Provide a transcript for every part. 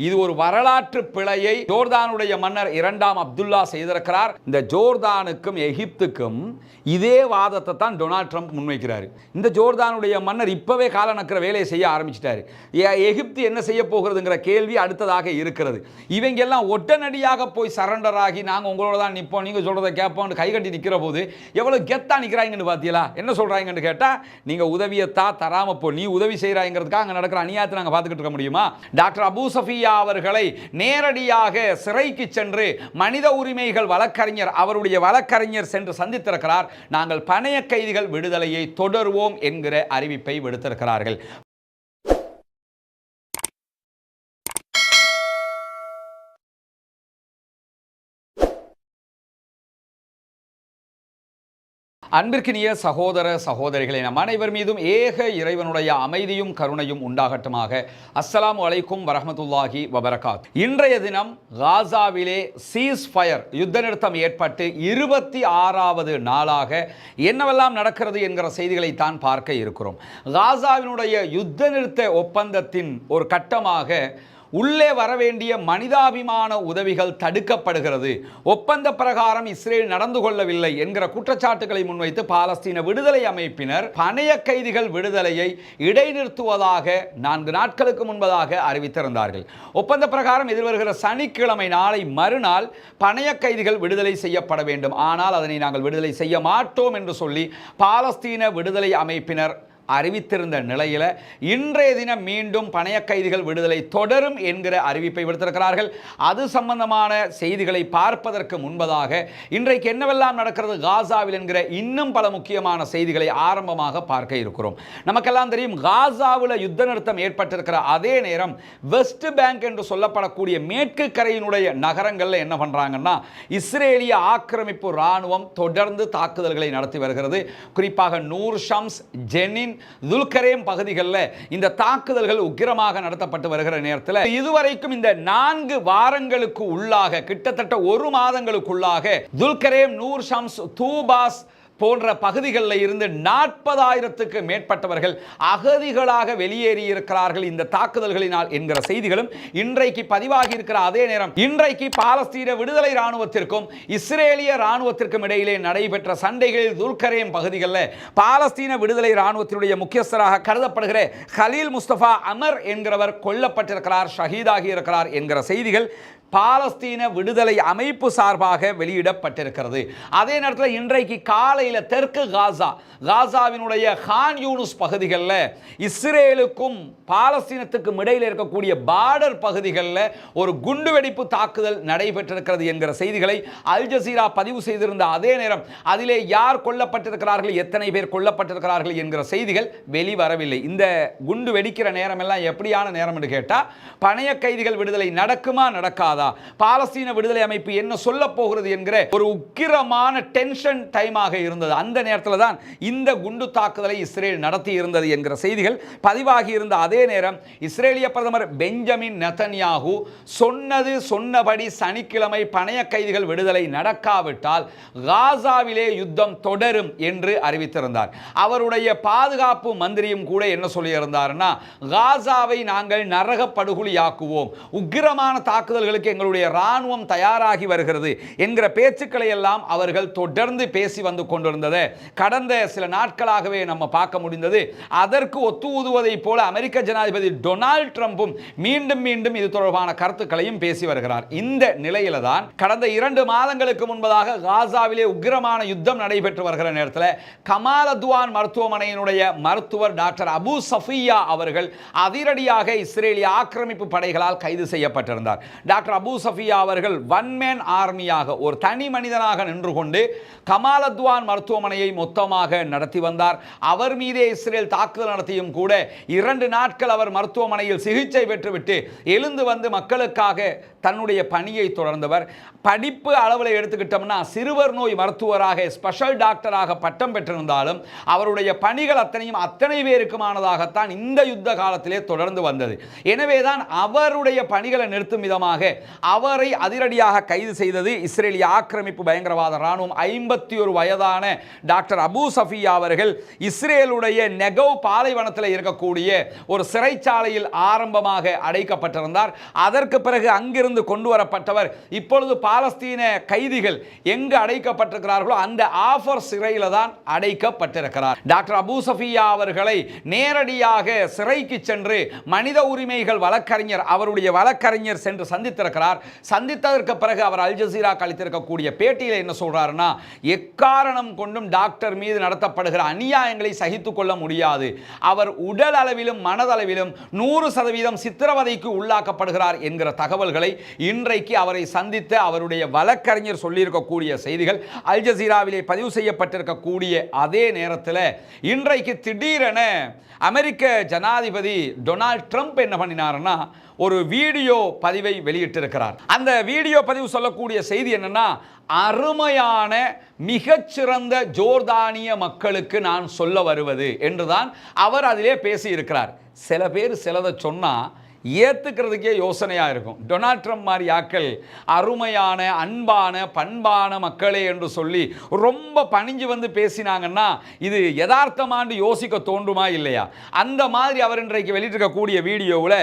இது ஒரு வரலாற்று பிழையை ஜோர்தானுடைய மன்னர் இரண்டாம் அப்துல்லா செய்திருக்கிறார். இந்த ஜோர்தானுக்கும் எகிப்துக்கும் இதே வாதத்தை தான் டொனால்ட் ட்ரம்ப் முன்வைக்கிறார். இந்த ஜோர்தானுடைய மன்னர் இப்போவே காலநக்கிற வேலையை செய்ய ஆரம்பிச்சிட்டாரு. எ- எகிப்து என்ன செய்ய போகிறதுங்கிற கேள்வி அடுத்ததாக இருக்கிறது. இவங்க எல்லாம் ஒட்டனடியாக போய் சரண்டர் ஆகி நாங்கள் உங்களோட தான் நிற்போம் நீங்கள் சொல்கிறத கேட்போம்னு கை கட்டி நிற்கிற போது எவ்வளோ கெத்தா நிற்கிறாங்கன்னு பார்த்தீங்களா என்ன சொல்கிறாங்கன்னு கேட்டால் நீங்கள் உதவியத்தா தராமல் போ நீ உதவி செய்கிறாங்கிறதுக்காக அங்கே நடக்கிற அநியாயத்தை நாங்கள் பார்த்துக்கிட்டு இருக்க முடியுமா? டாக்டர் அபு சஃபியா அவர்களை நேரடியாக சிறைக்கு சென்று மனித உரிமைகள் வழக்கறிஞர் அவருடைய வழக்கறிஞர் சென்று சந்தித்திருக்கிறார். நாங்கள் பணைய கைதிகள் விடுதலையை தொடருவோம் என்கிற அறிவிப்பை விடுத்திருக்கிறார்கள். அன்பிற்கினிய சகோதர சகோதரிகளே நம் அனைவர் மீதும் ஏக இறைவனுடைய அமைதியும் கருணையும் உண்டாகட்டுமாக. அஸ்லாம் வலைக்கும் வரமத்துல்லாஹி வபரகாத். இன்றைய தினம் காசாவிலே சீஸ் ஃபயர் யுத்த நிறுத்தம் ஏற்பட்டு இருபத்தி ஆறாவது நாளாக என்னவெல்லாம் நடக்கிறது என்கிற செய்திகளை தான் பார்க்க இருக்கிறோம். காசாவினுடைய யுத்த நிறுத்த ஒப்பந்தத்தின் ஒரு கட்டமாக உள்ளே வரவேண்டிய மனிதாபிமான உதவிகள் தடுக்கப்படுகிறது. ஒப்பந்த பிரகாரம் இஸ்ரேல் நடந்து கொள்ளவில்லை என்கிற குற்றச்சாட்டுகளை முன்வைத்து பாலஸ்தீன விடுதலை அமைப்பினர் பணைய கைதிகள் விடுதலையை இடைநிறுத்துவதாக நான்கு நாட்களுக்கு முன்பதாக அறிவித்திருந்தார்கள். ஒப்பந்த பிரகாரம் எதிர்வருகிற சனிக்கிழமை நாளை மறுநாள் பணைய கைதிகள் விடுதலை செய்யப்பட வேண்டும். ஆனால் அதனை நாங்கள் விடுதலை செய்ய மாட்டோம் என்று சொல்லி பாலஸ்தீன விடுதலை அமைப்பினர் அறிவித்திருந்த நிலையில் இன்றைய தினம் மீண்டும் பணைய கைதிகள் விடுதலை தொடரும் என்கிற அறிவிப்பை விடுத்திருக்கிறார்கள். அது சம்பந்தமான செய்திகளை பார்ப்பதற்கு முன்பதாக இன்றைக்கு என்னவெல்லாம் நடக்கிறது காசாவில் என்கிற இன்னும் பல முக்கியமான செய்திகளை ஆரம்பமாக பார்க்க இருக்கிறோம். நமக்கெல்லாம் தெரியும் காசாவில் யுத்த நிறுத்தம் ஏற்பட்டிருக்கிற அதே நேரம் வெஸ்ட் பேங்க் என்று சொல்லப்படக்கூடிய மேற்கு கரையினுடைய நகரங்களில் என்ன பண்ணுறாங்கன்னா இஸ்ரேலிய ஆக்கிரமிப்பு இராணுவம் தொடர்ந்து தாக்குதல்களை நடத்தி வருகிறது. குறிப்பாக நூர் ஷம்ஸ் ஜெனின் துல்கரேம் பகுதிகளில் இந்த தாக்குதல்கள் உக்கிரமாக நடத்தப்பட்டு வருகிற நேரத்தில் இதுவரைக்கும் இந்த நான்கு வாரங்களுக்கு உள்ளாக கிட்டத்தட்ட ஒரு மாதங்களுக்குள்ளாக துல்கரேம் நூர் ஷம்ஸ் தூபாஸ் போன்ற பகுதிகளில் இருந்து நாற்பதாயிரத்துக்கு மேற்பட்டவர்கள் அகதிகளாக வெளியேறி இருக்கிறார்கள் இந்த தாக்குதல்களினால் என்கிற செய்திகளும் இன்றைக்கு பதிவாகி இருக்கிற அதே நேரம் இன்றைக்கு பாலஸ்தீன விடுதலை ராணுவத்திற்கும் இஸ்ரேலிய ராணுவத்திற்கும் இடையிலே நடைபெற்ற சண்டைகளில் துல்கரேம் பகுதிகளில் பாலஸ்தீன விடுதலை ராணுவத்தினுடைய முக்கியஸ்தராக கருதப்படுகிற ஹலீல் முஸ்தபா அமர் என்கிறவர் கொல்லப்பட்டிருக்கிறார் ஷஹீதாகி இருக்கிறார் என்கிற செய்திகள் பாலஸ்தீன விடுதலை அமைப்பு சார்பாக வெளியிடப்பட்டிருக்கிறது. அதே நேரத்தில் இன்றைக்கு காலை இஸ்ரேலில் தெற்கு காசா. காசாவினுடைய ஹான் யூனுஸ் பகுதிகளில் இஸ்ரேலுக்கும் பாலஸ்தீனத்துக்கும் இடையில் இருக்கக்கூடிய பார்டர் பகுதிகளில் ஒரு குண்டுவெடிப்பு தாக்குதல் நடைபெற்றிருக்கிறது என்கிற செய்திகளை அல் ஜசீரா பதிவு செய்திருந்த அதே நேரம் அதிலே யார் கொல்லப்பட்டிருக்கிறார்கள் எத்தனை பேர் கொல்லப்பட்டிருக்கிறார்கள் என்கிற செய்திகள் வெளிவரவில்லை. இந்த குண்டு வெடிக்கிற நேரமெல்லாம் எப்படியான நேரம் என்று கேட்டால் பணைய கைதிகள் விடுதலை நடக்குமா நடக்காதா? பாலஸ்தீன விடுதலை அமைப்பு என்ன சொல்ல போகிறது என்கிற ஒரு உக்கிரமான டென்ஷன் டைமாக இருந்தது. அந்த நேரத்தில் தான் இந்த குண்டு தாக்குதலை இஸ்ரேல் நடத்தி இருந்தது என்கிற செய்திகள் பதிவாகி இருந்த அதே நேரம் இஸ்ரேலிய பிரதமர் பெஞ்சமின் நெத்தன்யாகு சொன்னது சொன்னபடி சனிக்கிழமை பணைய கைதிகள் விடுதலை நடக்காவிட்டால் காசாவிலே யுத்தம் தொடரும் என்று அறிவித்திருந்தார். அவருடைய பாதுகாப்பு மந்திரியும் கூட என்ன சொல்லியிருந்தார்னா காசாவை நாங்கள் நரக படுகொலியாக்குவோம். உக்கிரமான தாக்குதல்களுக்கு எங்களுடைய ராணுவம் தயாராகி வருகிறது என்கிற பேச்சுக்களை எல்லாம் அவர்கள் தொடர்ந்து பேசி வந்து கொண்டு கொண்டிருந்ததை. கடந்த சில நாட்களாகவே நம்ம பார்க்க முடிந்தது அதற்கு ஒத்து ஊதுவதைப் போல அமெரிக்க ஜனாதிபதி டொனால்ட் ட்ரம்ப்பும் மீண்டும் மீண்டும் இது தொடர்பான கருத்துக்களையும் பேசி வருகிறார். இந்த நிலையில தான் கடந்த இரண்டு மாதங்களுக்கு முன்பதாக காசாவிலே உக்கிரமான யுத்தம் நடைபெற்று வருகிற நேரத்தில் கமால் அத்வான் மருத்துவமனையினுடைய மருத்துவர் டாக்டர் அபு சஃபியா அவர்கள் அதிரடியாக இஸ்ரேலிய ஆக்கிரமிப்பு படைகளால் கைது செய்யப்பட்டிருந்தார். டாக்டர் அபு சஃபியா அவர்கள் ஒன் மேன் ஆர்மியாக ஒரு தனி மனிதனாக நின்று கொண்டு கமால் அத்வான் மருத்துவமனையை மொத்தமாக நடத்தி வந்தார். அவர் மீதே இஸ்ரேல் தாக்குதல் நடத்தியும் கூட இரண்டு நாட்கள் அவர் மருத்துவமனையில் சிகிச்சை பெற்றுவிட்டு எழுந்து வந்து மக்களுக்காக தன்னுடைய பணியை தொடர்ந்தவர். படிப்பு அளவில் எடுத்துக்கிட்டோம்னா சிறுவர் நோய் மருத்துவராக ஸ்பெஷல் டாக்டராக பட்டம் பெற்றிருந்தாலும் அவருடைய பணிகள் அத்தனையும் அத்தனை பேருக்குமானதாகத்தான் இந்த யுத்த காலத்திலே தொடர்ந்து வந்தது. எனவே தான் அவருடைய பணிகளை நிறுத்தும் விதமாக அவரை அதிரடியாக கைது செய்தது இஸ்ரேலிய ஆக்கிரமிப்பு பயங்கரவாத ராணுவம் ஐம்பத்தி ஒரு வயதான டாக்டர் அபு சஃபியா அவர்கள் இஸ்ரேலுடைய நெகவ் பாலைவனத்தில் இருக்கக்கூடிய ஒரு சிறைச்சாலையில் ஆரம்பமாக அடைக்கப்பட்டிருந்தார். அதற்கு பிறகு அங்கிருந்து கொண்டு வரப்பட்டவர் இப்பொழுது பாலஸ்தீன கைதிகள் எங்கு அடைக்கப்பட்டிருக்கிறார்களோ அந்த ஆஃபர் சிறையில் தான் அடைக்கப்பட்டிருக்கிறார். டாக்டர் அபு சஃபியா அவர்களை நேரடியாக சிறைக்கு சென்று மனித உரிமைகள் வழக்கறிஞர் அவருடைய வழக்கறிஞர் சென்று சந்தித்திருக்கிறார். சந்தித்ததற்கு பிறகு அவர் அல் ஜசீரா கழித்திருக்கக்கூடிய பேட்டியில் என்ன சொல்றாருன்னா எக்காரணம் கொண்டும் டாக்டர் மீது நடத்தப்படுகிற அநியாயங்களை சகித்து கொள்ள முடியாது. அவர் உடல் அளவிலும் மனதளவிலும் நூறு சதவீதம் சித்திரவதைக்கு உள்ளாக்கப்படுகிறார் என்கிற தகவல்களை இன்றைக்கு அவரை சந்தித்த அவருடைய வழக்கறிஞர் சொல்லியிருக்கக்கூடிய செய்திகள் அல் ஜசீராவிலே பதிவு செய்யப்பட்டிருக்கக்கூடிய அதே நேரத்தில் இன்றைக்கு திடீரென அமெரிக்க ஜனாதிபதி டொனால்ட் ட்ரம்ப் என்ன பண்ணினாருன்னா ஒரு வீடியோ பதிவை வெளியிட்டிருக்கிறார். அந்த வீடியோ பதிவு சொல்லக்கூடிய செய்தி என்னன்னா அருமையான மிகச்சிறந்த ஜோர்தானிய மக்களுக்கு நான் சொல்ல வருவது என்றுதான் அவர் அதிலே பேசியிருக்கிறார். சில பேர் சிலதை சொன்னால் ஏற்றுக்கிறதுக்கே யோசனையாக இருக்கும். டொனால்ட் ட்ரம்ப் மாதிரி ஆக்கள் அருமையான அன்பான பண்பான மக்களே என்று சொல்லி ரொம்ப பணிஞ்சு வந்து பேசினாங்கன்னா இது யதார்த்தமாண்டு யோசிக்க தோன்றுமா இல்லையா? அந்த மாதிரி அவர் இன்றைக்கு வெளியிட்டிருக்கக்கூடிய வீடியோவில்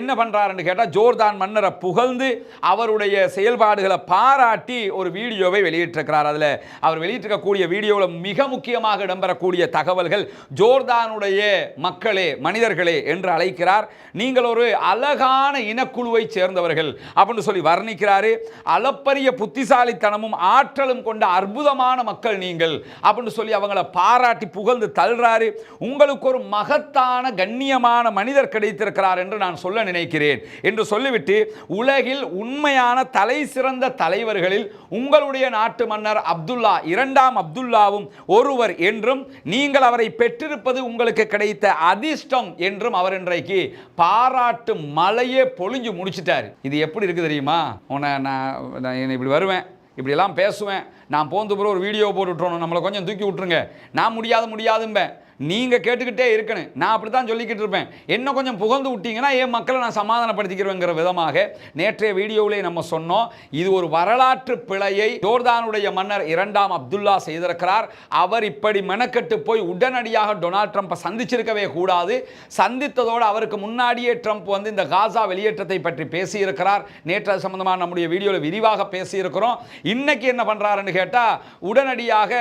என்ன பண்ணுறாருன்னு கேட்டால் ஜோர்தான் மன்னரை புகழ்ந்து அவருடைய செயல்பாடுகளை பாராட்டி ஒரு வீடியோவை வெளியிட்டிருக்கிறார். அதில் அவர் வெளியிட்டிருக்கக்கூடிய வீடியோவில் மிக முக்கியமாக இடம்பெறக்கூடிய தகவல்கள் ஜோர்தானுடைய மக்களே மனிதர்களே என்று அழைக்கிறார். நீங்கள் ஒரு அழகான இனக்குழுவை சேர்ந்தவர்கள் அப்படின்னு சொல்லி வர்ணிக்கிறாரு. அளப்பரிய புத்திசாலித்தனமும் ஆற்றலும் கொண்ட அற்புதமான மக்கள் நீங்கள் அப்படின்னு சொல்லி அவங்கள பாராட்டி புகழ்ந்து தள்ளுறாரு. உங்களுக்கு ஒரு மகத்தான கண்ணியமான மனிதர் கிடைத்திருக்கிறார் என்று நான் சொல்ல நினைக்கிறேன் என்று சொல்லிவிட்டு உலகில் உண்மையான தலை சிறந்த தலைவர்களில் உங்களுடைய நாட்டு மன்னர் அப்துல்லா இரண்டாம் அப்துல்லாவும் ஒருவர் என்றும் நீங்கள் அவரை பெற்றிருப்பது உங்களுக்கு கிடைத்த அதிர்ஷ்டம் என்றும் அவர் இன்றைக்கு பாராட்டு மலையே பொழிஞ்சு முடிச்சிட்டாரு. இது எப்படி இருக்குது தெரியுமா? உன்னை நான் நான் இப்படி வருவேன் இப்படியெல்லாம் பேசுவேன் நான் போந்து பிறகு ஒரு வீடியோ போட்டுவிட்றோம் நம்மளை கொஞ்சம் தூக்கி விட்ருங்க நான் முடியாது முடியாதும்பேன் நீங்கள் கேட்டுக்கிட்டே இருக்கணும். நான் அப்படி தான் சொல்லிக்கிட்டு இருப்பேன். என்ன கொஞ்சம் புகழ்ந்து விட்டீங்கன்னா என் மக்களை நான் சமாதானப்படுத்திக்கிறேங்கிற விதமாக நேற்றைய வீடியோவிலே நம்ம சொன்னோம். இது ஒரு வரலாற்று பிழையை ஜோர்தானுடைய மன்னர் இரண்டாம் அப்துல்லா செய்திருக்கிறார். அவர் இப்படி மெனக்கெட்டு போய் உடனடியாக டொனால்ட் ட்ரம்ப்பை சந்திச்சிருக்கவே கூடாது. சந்தித்ததோடு அவருக்கு முன்னாடியே ட்ரம்ப் வந்து இந்த காசா வெளியேற்றத்தை பற்றி பேசியிருக்கிறார். நேற்று சம்பந்தமாக நம்முடைய வீடியோவில் விரிவாக பேசியிருக்கிறோம். இன்னைக்கு என்ன பண்ணுறாருன்னு கேட்டால் உடனடியாக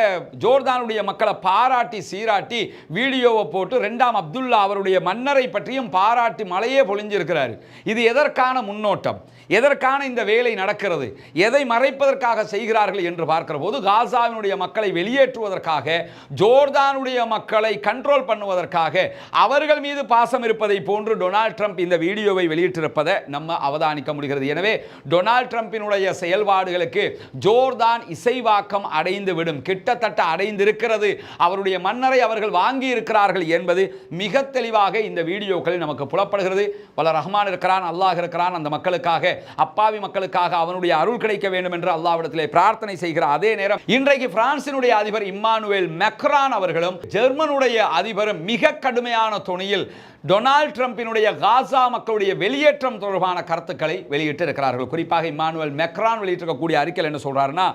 ஜோர்தானுடைய மக்களை பாராட்டி சீராட்டி வீடியோவை போட்டு ரெண்டாம் அப்துல்லா அவருடைய மன்னரை பற்றியும் பாராட்டி மலையே பொழிஞ்சிருக்கிறார். இது எதற்கான முன்னோட்டம்? எதற்கான இந்த வேலை நடக்கிறது? எதை மறைப்பதற்காக செய்கிறார்கள் என்று பார்க்கிற போது காசாவினுடைய மக்களை வெளியேற்றுவதற்காக ஜோர்தானுடைய மக்களை கண்ட்ரோல் பண்ணுவதற்காக அவர்கள் மீது பாசம் இருப்பதை போன்று டொனால்ட் ட்ரம்ப் இந்த வீடியோவை வெளியிட்டிருப்பதை நம்ம அவதானிக்க முடிகிறது. எனவே டொனால்ட் ட்ரம்பினுடைய செயல்பாடுகளுக்கு ஜோர்தான் இசை விரிவாக்கம் அடைந்துவிடும். கிட்டத்தட்ட அடைந்திருக்கிறது. அவருடைய மன்னரை அவர்கள் வாங்கி இருக்கிறார்கள் என்பது மிக தெளிவாக இந்த வீடியோக்களில் நமக்கு புலப்படுகிறது. பல ரஹ்மான் இருக்கிறான் அல்லாஹ் இருக்கிறான் அந்த மக்களுக்காக அப்பாவி மக்களுக்காக அவனுடைய அருள் கிடைக்க வேண்டும் என்று அல்லாவிடத்திலே பிரார்த்தனை செய்கிற அதே நேரம் இன்றைக்கு பிரான்சினுடைய அதிபர் இம்மானுவேல் மெக்ரான் அவர்களும் ஜெர்மனுடைய அதிபரும் மிக கடுமையான துணியில் டொனால்ட் ட்ரம்பினுடைய காசா மக்களுடைய வெளியேற்றம் தொடர்பான கருத்துக்களை வெளியிட்டு இருக்கிறார்கள். குறிப்பாக இமானுவல் மெக்ரான் வெளியிட்டிருக்கக்கூடிய அறிக்கையில் என்ன சொல்றாருன்னா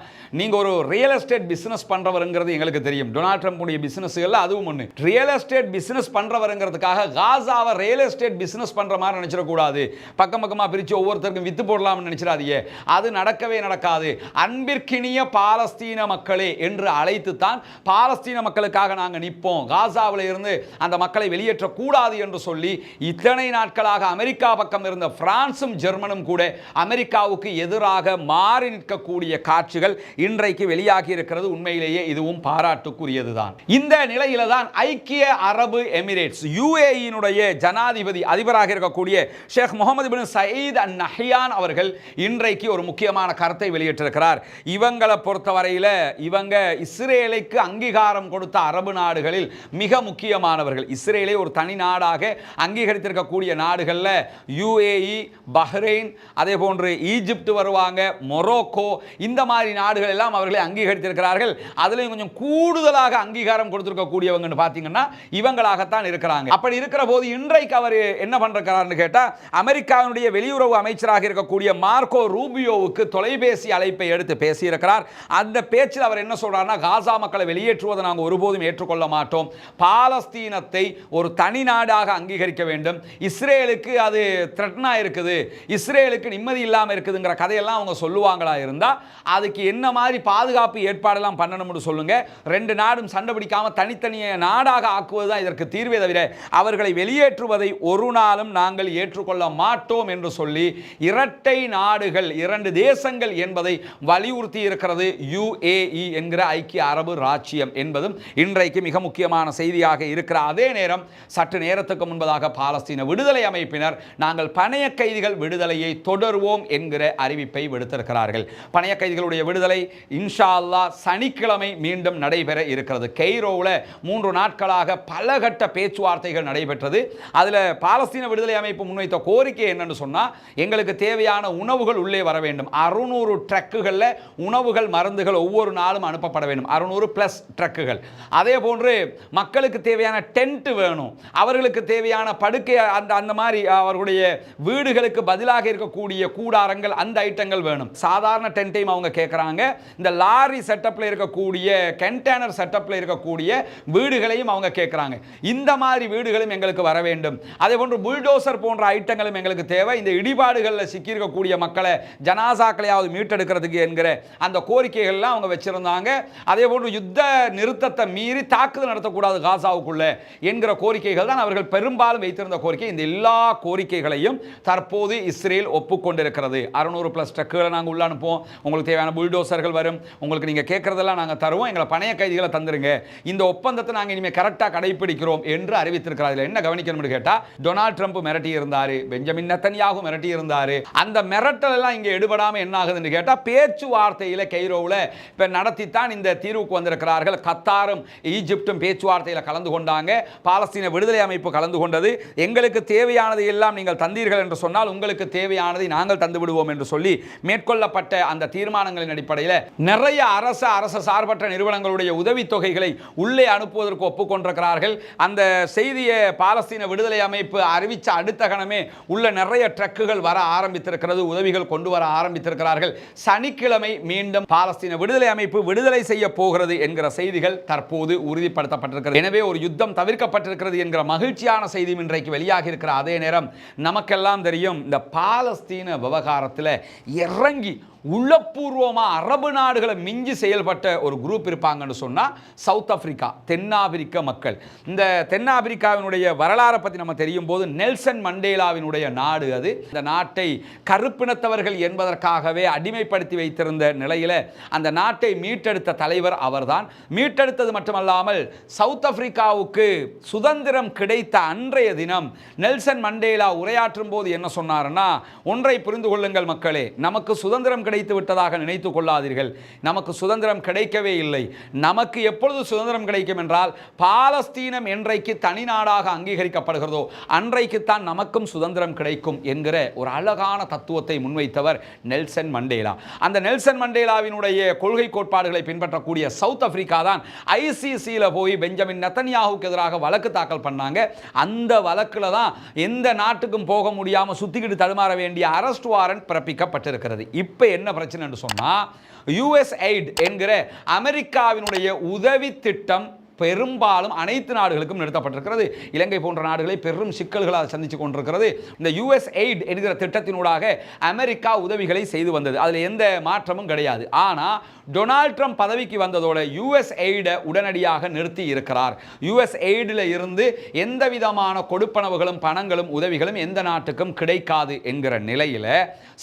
நீங்க ஒரு ரியல் எஸ்டேட் பிசினஸ் பண்ணுறவருங்கிறது எங்களுக்கு தெரியும். டொனால்ட் ட்ரம்புடைய பிசினஸ்கள் அதுவும் ஒன்று ரியல் எஸ்டேட் பிசினஸ் பண்ணுறவருங்கிறதுக்காக காசாவை ரியல் எஸ்டேட் பிசினஸ் பண்ற மாதிரி நினைச்சிடக்கூடாது. பக்கம் பக்கமாக பிரித்து ஒவ்வொருத்தருக்கும் வித்து போடலாம்னு நினைச்சிடாதீங்க. அது நடக்கவே நடக்காது. அன்பிற்கினிய பாலஸ்தீன மக்களே என்று அழைத்து தான் பாலஸ்தீன மக்களுக்காக நாங்கள் நிற்போம். காசாவில் இருந்து அந்த மக்களை வெளியேற்றக்கூடாது என்று சொல்லி இத்தனை நாட்களாக அமெரிக்கா பக்கம் இருந்த பிரான்ஸும் ஜெர்மனும் கூட அமெரிக்காவுக்கு எதிராக மாறி நிற்கக்கூடிய காட்சிகள் இன்றைக்கு வெளியாகி இருக்கிறது. உண்மையிலேயே இதுவும் பாராட்டுக்குரியதுதான். இந்த நிலையில தான் ஐக்கிய அரபு எமிரேட்ஸ் யுஏஇனுடைய ஜனாதிபதி அதிபராக இருக்கக்கூடிய Sheikh Mohammed bin Zayed al Nahyan அவர்கள் இன்றைக்கு ஒரு முக்கியமான கருத்தை வெளியிட்டிருக்கிறார். இவங்களை பொறுத்தவரையில் இவங்க இஸ்ரேலுக்கு அங்கீகாரம் கொடுத்த அரபு நாடுகளில் மிக முக்கியமானவர்கள். இஸ்ரேலை ஒரு தனி நாடாக அங்கீகரித்திருக்கக்கூடிய நாடுகளில் யுஏஇ பஹ்ரைன் அதே போன்று ஈஜிப்ட் வருவாங்க மொரோக்கோ இந்த மாதிரி நாடுகள் எல்லாம் அவர்களை அங்கீகரித்திருக்கிறார்கள். அதுலேயும் கொஞ்சம் கூடுதலாக அங்கீகாரம் கொடுத்துருக்கக்கூடியவங்கன்னு பார்த்தீங்கன்னா இவங்களாகத்தான் இருக்கிறாங்க. அப்படி இருக்கிற போது இன்றைக்கு அவர் என்ன பண்ணுறாருன்னு கேட்டால் அமெரிக்காவினுடைய வெளியுறவு அமைச்சராக இருக்கக்கூடிய மார்க்கோ ரூபியோவுக்கு தொலைபேசி அழைப்பை எடுத்து பேசியிருக்கிறார். அந்த பேச்சில் அவர் என்ன சொல்றாருன்னா காசா மக்களை வெளியேற்றுவதை நாங்கள் ஒருபோதும் ஏற்றுக்கொள்ள மாட்டோம். பாலஸ்தீனத்தை ஒரு தனி நாடாக அங்கீகரிக்க வேண்டும். இஸ்ரேலுக்கு அது த்ரெட்னாக இருக்குது. இஸ்ரேலுக்கு நிம்மதி இல்லாமல் இருக்குதுங்கிற கதையெல்லாம் அவங்க சொல்லுவாங்களா இருந்தால் அதுக்கு என்ன மாதிரி பாதுகாப்பு ஏற்பாடெல்லாம் பண்ணணும்னு சொல்லுங்க. ரெண்டு நாடும் சண்டை பிடிக்காமல் தனித்தனிய நாடாக ஆக்குவது தான் இதற்கு தீர்வே தவிர அவர்களை வெளியேற்றுவதை ஒரு நாளும் நாங்கள் ஏற்றுக்கொள்ள மாட்டோம் என்று சொல்லி இரட்டை நாடுகள் இரண்டு தேசங்கள் என்பதை வலியுறுத்தி இருக்கிறது யுஏஇ என்கிற ஐக்கிய அரபு ராச்சியம் என்பதும் இன்றைக்கு மிக முக்கியமான செய்தியாக இருக்கிற அதே நேரம் சற்று நேரத்துக்கு முன்பதாக பாலஸ்தீன விடுதலை அமைப்பினர் நாங்கள் பணைய கைதிகள் விடுதலையை தொடருவோம் என்கிற அறிவிப்பை விடுத்திருக்கிறார்கள். பணைய கைதிகளுடைய விடுதலை இன்ஷா அல்லாஹ் சனிக்கிழமை மீண்டும் நடைபெற இருக்கிறது. கெய்ரோவில் மூன்று நாட்களாக பல கட்ட பேச்சுவார்த்தைகள் நடைபெற்றது. அதில் பாலஸ்தீன விடுதலை அமைப்பு முன்வைத்த கோரிக்கை என்னன்னு சொன்னால் எங்களுக்கு தேவையான உணவுகள் உள்ளே வர வேண்டும். அறுநூறு ட்ரக்குகளில் உணவுகள் மருந்துகள் ஒவ்வொரு நாளும் அனுப்பப்பட வேண்டும். அறுநூறு ப்ளஸ் ட்ரக்குகள். அதே போன்று மக்களுக்கு தேவையான டென்ட் வேணும். அவர்களுக்கு தேவையான படுக்கை அந்த அந்த மாதிரி அவர்களுடைய வீடுகளுக்கு பதிலாக இருக்கக்கூடிய கூடாரங்கள் அந்த ஐட்டங்கள் வேணும். சாதாரண டென்ட்டையும் அவங்க கேட்குறாங்க இந்த லாரி செட்டப்பில் இருக்கக்கூடிய கண்டெய்னர் செட்டப்பில் இருக்கக்கூடிய வீடுகளையும் அவங்க கேட்குறாங்க இந்த மாதிரி வீடுகளும் எங்களுக்கு வர வேண்டும். அதே போன்று புல்டோசர் போன்ற ஐட்டங்களும் எங்களுக்கு தேவை. இந்த இடிபாடுகளில் சிக்கியிருக்கக்கூடிய மக்களை ஜனாசாக்களையாவது மீட்டெடுக்கிறதுக்கு என்கிற அந்த கோரிக்கைகள்லாம் அவங்க வச்சுருந்தாங்க. அதே போன்று யுத்த நிறுத்தத்தை மீறி தாக்குதல் நடத்தக்கூடாது காசாவுக்குள்ளே என்கிற கோரிக்கைகள் தான் அவர்கள் பெரும்பாலும் வைத்திருந்த கோரிக்கை இந்த எல்லா கோரிக்கைகளையும் தற்போது இஸ்ரேல் ஒப்புக்கொண்டிருக்கிறது. அறுநூறு பிளஸ் ட்ரக்குகளை நாங்கள் உள்ள அனுப்புவோம். உங்களுக்கு தேவையான புல்டோசர்கள் வரும். உங்களுக்கு நீங்கள் கேட்குறதெல்லாம் நாங்கள் தருவோம். எங்களை பணைய கைதிகளை தந்துருங்க. இந்த ஒப்பந்தத்தை நாங்கள் இனிமேல் கரெக்டாக கடைபிடிக்கிறோம் என்று அறிவித்திருக்கிறார். இதில் என்ன கவனிக்கணும்னு கேட்டால் டொனால்ட் ட்ரம்ப் மிரட்டி இருந்தார் பெஞ்சமின் நத்தன்யாகு மிரட்டி இருந்தார் அந்த மிரட்டல் எல்லாம் இங்கே எடுபடாமல் என்ன ஆகுதுன்னு கேட்டால் பேச்சுவார்த்தையில் கெய்ரோவில் இப்போ நடத்தித்தான் இந்த தீர்வுக்கு வந்திருக்கிறார்கள். கத்தாரும் ஈஜிப்டும் பேச்சுவார்த்தையில் கலந்து கொண்டாங்க. பாலஸ்தீன விடுதலை அமைப்பு கலந்து கொண்டது. எங்களுக்கு தேவையானதை எல்லாம் நீங்கள் தந்தீர்கள் என்று சொன்னால் உங்களுக்கு தேவையானதை நாங்கள் தந்து விடுவோம் என்று சொல்லி மேற்கொள்ளப்பட்ட அந்த தீர்மானங்களின் அடிப்படையில் நிறைய அரச அரச சார்பற்ற நிறுவனங்களுடைய உதவித்தொகைகளை உள்ளே அனுப்புவதற்கு ஒப்புக்கொண்டிருக்கிறார்கள். அந்த செய்தியை பாலஸ்தீன விடுதலை அமைப்பு அறிவித்த அடுத்த கணமே உள்ள நிறைய ட்ரக்குகள் வர ஆரம்பித்திருக்கிறது உதவிகள் கொண்டு வர ஆரம்பித்திருக்கிறார்கள். சனிக்கிழமை மீண்டும் பாலஸ்தீன விடுதலை அமைப்பு விடுதலை செய்ய போகிறது என்கிற செய்திகள் தற்போது உறுதிப்படுத்தப்பட்டிருக்கிறது. எனவே ஒரு யுத்தம் தவிர்க்கப்பட்டிருக்கிறது என்கிற மகிழ்ச்சியான செய்தியும் இன்றைக்கு வெளியாக இருக்கிற அதே நேரம் நமக்கெல்லாம் தெரியும் இந்த பாலஸ்தீன விவகாரத்தில் இறங்கி உள்ளபூர்வமாக அரபு நாடுகளை மிஞ்சி செயல்பட்ட ஒரு குரூப் இருப்பாங்கன்னு சொன்னால் சவுத் ஆப்பிரிக்கா தென்னாப்பிரிக்க மக்கள். இந்த தென்னாப்பிரிக்காவினுடைய வரலாறை பற்றி நம்ம தெரியும் போது நெல்சன் மண்டேலாவினுடைய நாடு அது. இந்த நாட்டை கருப்பினத்தவர்கள் என்பதற்காகவே அடிமைப்படுத்தி வைத்திருந்த நிலையில் அந்த நாட்டை மீட்டெடுத்த தலைவர் அவர்தான். மீட்டெடுத்தது மட்டுமல்லாமல் சவுத் ஆப்பிரிக்காவுக்கு சுதந்திரம் கிடைத்த அன்றைய தினம் நெல்சன் மண்டேலா உரையாற்றும் போது என்ன சொன்னார்னா ஒன்றை புரிந்து கொள்ளுங்கள் மக்களே நமக்கு சுதந்திரம் கிடைத்து விட்டதாக நினைத்து கொள்ளாதீர்கள். நமக்கு சுதந்திரம் கிடைக்கவே இல்லை. நமக்கு எப்பொழுது சுதந்திரம் கிடைக்கும் என்றால் பாலஸ்தீனம் என்றைக்கு தனி நாடாக அங்கீகரிக்கப்படுகிறதோ அன்றைக்குத்தான் நமக்கும் சுதந்திரம் கிடைக்கும் என்கிற ஒரு அழகான தத்துவத்தை முன்வைத்தவர் நெல்சன் மண்டேலா. அந்த நெல்சன் மண்டேலாவினுடைய கொள்கை கோட்பாடுகளை பின்பற்றக்கூடிய சவுத் ஆப்பிரிக்கா தான் ஐசிசியில் போய் பெஞ்சமின் நத்தன்யாவுக்கு எதிராக வழக்கு தாக்கல் பண்ணாங்க. அந்த வழக்கில் தான் எந்த நாட்டுக்கும் போக முடியாமல் சுத்திக்கிட்டு தடுமாற வேண்டிய அரெஸ்ட் வாரண்ட் பிறப்பிக்கப்பட்டிருக்கிறது. இப்போ என்ன பிரச்சனைன்னு சொன்னால் யூஎஸ்ஐட் என்கிற அமெரிக்காவினுடைய உதவி திட்டம் பெரும்பாலும் அனைத்து நாடுகளுக்கும் நிறுத்தப்பட்டிருக்கிறது. இலங்கை போன்ற நாடுகளை பெரும் சிக்கல்களால் சந்தித்து கொண்டிருக்கிறது. இந்த யுஎஸ் எய்ட் என்கிற திட்டத்தினூடாக அமெரிக்கா உதவிகளை செய்து வந்தது. அதில் எந்த மாற்றமும் கிடையாது. ஆனால் டொனால்ட் ட்ரம்ப் பதவிக்கு வந்ததோட யுஎஸ் எய்டை உடனடியாக நிறுத்தி இருக்கிறார். யுஎஸ் எய்டில் இருந்து எந்த விதமான கொடுப்பனவுகளும் பணங்களும் உதவிகளும் எந்த நாட்டுக்கும் கிடைக்காது என்கிற நிலையில்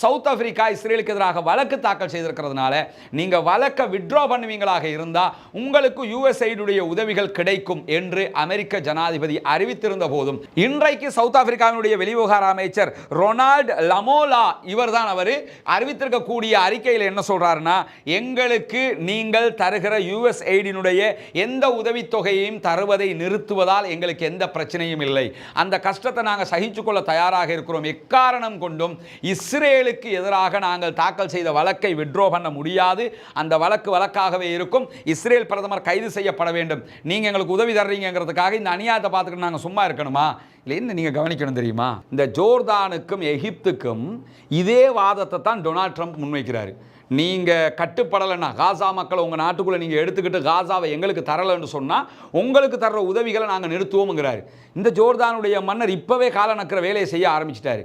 சவுத் ஆப்பிரிக்கா இஸ்ரேலுக்கு எதிராக வழக்கு தாக்கல் செய்திருக்கிறதுனால நீங்கள் வழக்கை விட்ரா பண்ணுவீங்களாக இருந்தால் உங்களுக்கு யுஎஸ் எய்டுடைய உதவி உதவிகள் கிடைக்கும் என்று அமெரிக்க ஜனாதிபதி அறிவித்திருந்த போதும் இன்றைக்கு சவுத் ஆப்பிரிக்காவினுடைய வெளிவிவகார அமைச்சர் ரொனால்ட் லமோலா இவர்தான் அவர் அறிவித்திருக்கக்கூடிய அறிக்கையில் என்ன சொல்றாருன்னா எங்களுக்கு நீங்கள் தருகிற யுஎஸ் எய்டினுடைய எந்த உதவித்தொகையையும் தருவதை நிறுத்துவதால் எங்களுக்கு எந்த பிரச்சனையும் இல்லை. அந்த கஷ்டத்தை நாங்கள் சகிச்சுக்கொள்ள தயாராக இருக்கிறோம். எக்காரணம் கொண்டும் இஸ்ரேலுக்கு எதிராக நாங்கள் தாக்கல் செய்த வழக்கை விட்ரோ பண்ண முடியாது. அந்த வழக்கு வழக்காகவே இருக்கும். இஸ்ரேல் பிரதமர் கைது செய்யப்பட வேண்டும். நீங்கள் எங்களுக்கு உதவி தர்றீங்கிறதுக்காக இந்த அநியாயத்தை பார்த்துக்கிட்டு நாங்கள் சும்மா இருக்கணுமா? இல்லைன்னு நீங்கள் கவனிக்கணும் தெரியுமா? இந்த ஜோர்தானுக்கும் எகிப்துக்கும் இதே வாதத்தை தான் டொனால்ட் ட்ரம்ப் முன்வைக்கிறாரு. நீங்கள் கட்டுப்படலைன்னா காசா மக்களை உங்கள் நாட்டுக்குள்ளே நீங்கள் எடுத்துக்கிட்டு காசாவை எங்களுக்கு தரலைன்னு சொன்னால் உங்களுக்கு தர்ற உதவிகளை நாங்கள் நிறுத்துவோம்ங்கிறாரு. இந்த ஜோர்தானுடைய மன்னர் இப்போவே கால நக்கிற வேலையை செய்ய ஆரம்பிச்சிட்டாரு.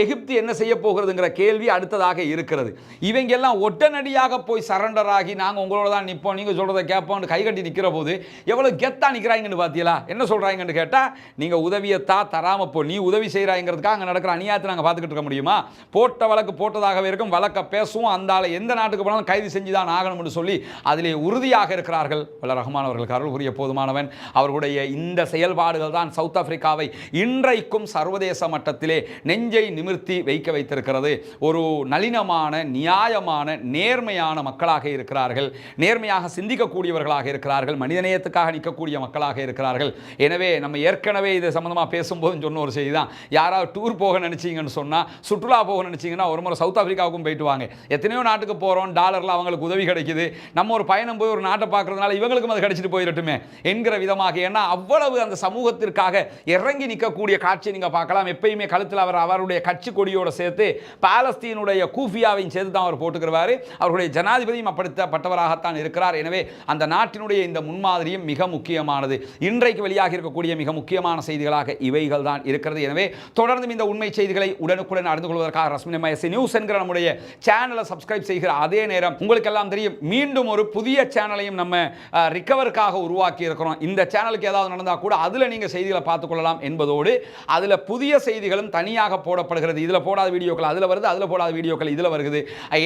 எகிப்து என்ன செய்ய போகிறதுங்கிற கேள்வி அடுத்ததாக இருக்கிறது. இவங்க எல்லாம் ஒட்டனடியாக போய் சரண்டர் ஆகி நாங்கள் உங்களோட தான் நிற்போம் நீங்கள் சொல்கிறத கேட்போம்னு கை கட்டி நிற்கிற போது எவ்வளோ கெத்தாக நிற்கிறாங்கன்னு பார்த்தீங்களா என்ன சொல்கிறாங்கன்னு கேட்டால் நீங்கள் உதவியை உதவியத்தா தராமல் போ நீ உதவி செய்கிறாங்கிறதுக்காக அங்கே நடக்கிற அநியாயத்தை நாங்கள் பார்த்துக்கிட்டு இருக்க முடியுமா? போட்ட வழக்கு போட்டதாகவே இருக்கும் வழக்க பேசுவோம் அந்த ஆளை எந்த நாட்டுக்கு போனாலும் கைது செஞ்சு தான் ஆகணும்னு சொல்லி அதிலே உறுதியாக இருக்கிறார்கள். வல்ல ரஹ்மான் அவர்கள் அருள் போதுமானவன். அவர்களுடைய இந்த செயல்பாடுகள் தான் சவுத் ஆப்பிரிக்காவை இன்றைக்கும் சர்வதேச மட்டத்திலே நெஞ்சை நிமிர்த்தி வைக்க வைத்திருக்கிறது. ஒரு நளினமான நியாயமான நேர்மையான மக்களாக இருக்கிறார்கள். நேர்மையாக சிந்திக்கக்கூடியவர்களாக இருக்கிறார்கள். மனிதநேயத்துக்காக நிற்கக்கூடிய மக்களாக இருக்கிறார்கள். எனவே நம்ம ஏற்கனவே இது சம்மந்தமாக பேசும்போது சொன்ன ஒரு செய்தி தான் யாராவது டூர் போக நினச்சிங்கன்னு சொன்னால் சுற்றுலா போக நினச்சிங்கன்னா ஒரு முறை சவுத் ஆஃப்ரிக்காவுக்கும் போயிட்டு வாங்க. எத்தனையோ நாட்டுக்கு போகிறோம் டாலரில் அவங்களுக்கு உதவி கிடைக்குது. நம்ம ஒரு பயணம் போய் ஒரு நாட்டை பார்க்கறதுனால இவங்களுக்கும் அது கிடைச்சிட்டு போயிடட்டுமே என்கிற விதமாக. ஏன்னா அவ்வளவு அந்த சமூகத்திற்காக இறங்கி நிற்கக்கூடிய காட்சியை நீங்கள் பார்க்கலாம். எப்பயுமே கழுத்தில் அவர் அவருடைய கட்சி கொடியோடு சேர்த்து பாலஸ்தீனுடைய கூஃபியாவையும் சேர்த்து தான் அவர் போட்டுக்கிறவாரு அவருடைய ஜனாதிபதியும் அப்படிப்பட்டவராகத்தான் இருக்கிறார். எனவே அந்த நாட்டினுடைய இந்த முன்மாதிரியும் மிக முக்கியமானது. இன்றைக்கு வெளியாக இருக்கக்கூடிய மிக முக்கியமான செய்திகளாக இவைகள் தான் இருக்கிறது. எனவே தொடர்ந்து இந்த உண்மை செய்திகளை உடனுக்குடன் அறிந்து கொள்வதற்காக ரஸ்மின் மயசி நியூஸ் என்கிற நம்முடைய சேனலை சப்ஸ்கிரைப் செய்கிற அதே நேரம் உங்களுக்கெல்லாம் தெரியும் மீண்டும் ஒரு புதிய சேனலையும் நம்ம ரிக்கவருக்காக உருவாக்கி இருக்கிறோம். இந்த சேனலுக்கு ஏதாவது நடந்தால் கூட அதில் நீங்கள் செய்திகளை பார்த்துக்கொள்ளலாம் என்பதோடு அதில் புதிய செய்திகளும் தனியாக போடப்படுகிறது. இதில் போடாத வீடியோக்கள் அதில் வருது அதில் போடாத வீடியோக்கள் இதில் வருகிறது.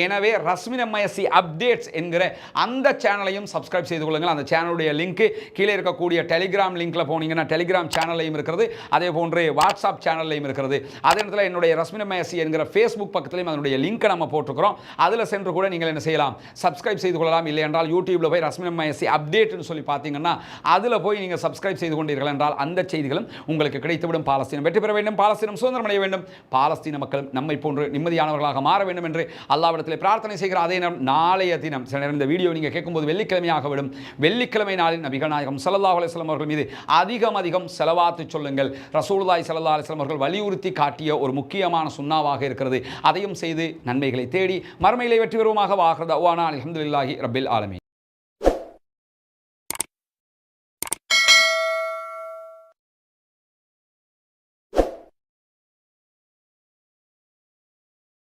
எனவே ரஸ்மின் எம்ஐஎஸ்சி அப்டேட்ஸ் என்கிற அந்த சேனலையும் சப்ஸ்கிரைப் செய்து கொள்ளுங்கள். அந்த சேனலுடைய லிங்க் கீழே இருக்கக்கூடிய டெலிகிராம் லிங்க்ல போனீங்கன்னா டெலிகிராம் சேனலையும் இருக்கிறது. அதே போன்று வாட்ஸ்அப் சேனல்லையும் இருக்கிறது. அதே நேரத்தில் என்னுடைய ரஸ்மின மேசி என்கிற ஃபேஸ்புக் பக்கத்துலையும் அதனுடைய லிங்க்கை நம்ம போட்டிருக்கிறோம். அதில் சென்று கூட நீங்கள் என்ன செய்யலாம்? சப்ஸ்கிரைப் செய்து கொள்ளலாம். இல்லை என்றால் யூடியூப்பில் போய் ரஸ்மின மேசி அப்டேட்னு சொல்லி பார்த்தீங்கன்னா அதில் போய் நீங்கள் சப்ஸ்கிரைப் செய்து கொண்டீர்கள் என்றால் அந்த செய்திகளும் உங்களுக்கு கிடைத்துவிடும். பாலஸ்தீனம் வெற்றி பெற வேண்டும். பாலஸ்தீனம் சுதந்திரம் அடைய வேண்டும். பாலஸ்தீன மக்கள் நம்மை போன்று நிம்மதியானவர்களாக மாற வேண்டும் என்று அல்லாவிடத்தில் பிரார்த்தனை செய்கிற அதே நேரம் நாளைய தினம் சில நேரம் இந்த வீடியோ நீங்கள் கேட்கும்போது வெள்ளிக்கிழமையாக விடும். வெள்ளிக்கிழமை நாளில் நபிகள் நாயகம் ஸல்லல்லாஹு அலுவலம் அவர்கள் மீது அதிகம் அதிகம் செலவாத்து சொல்லுங்கள். ரசூலுல்லாஹி சல்லா அலிஸ்லாம் அவர்கள் வலியுறுத்தி காட்டிய ஒரு முக்கியமான சுண்ணாவாக இருக்கிறது. அதையும் செய்து நன்மைகளை தேடி மறுமையிலே வெற்றி பெறுவோமாக. வாகிறதா ஓனா அல்ஹம்துலில்லாஹி ரபில் ஆலமி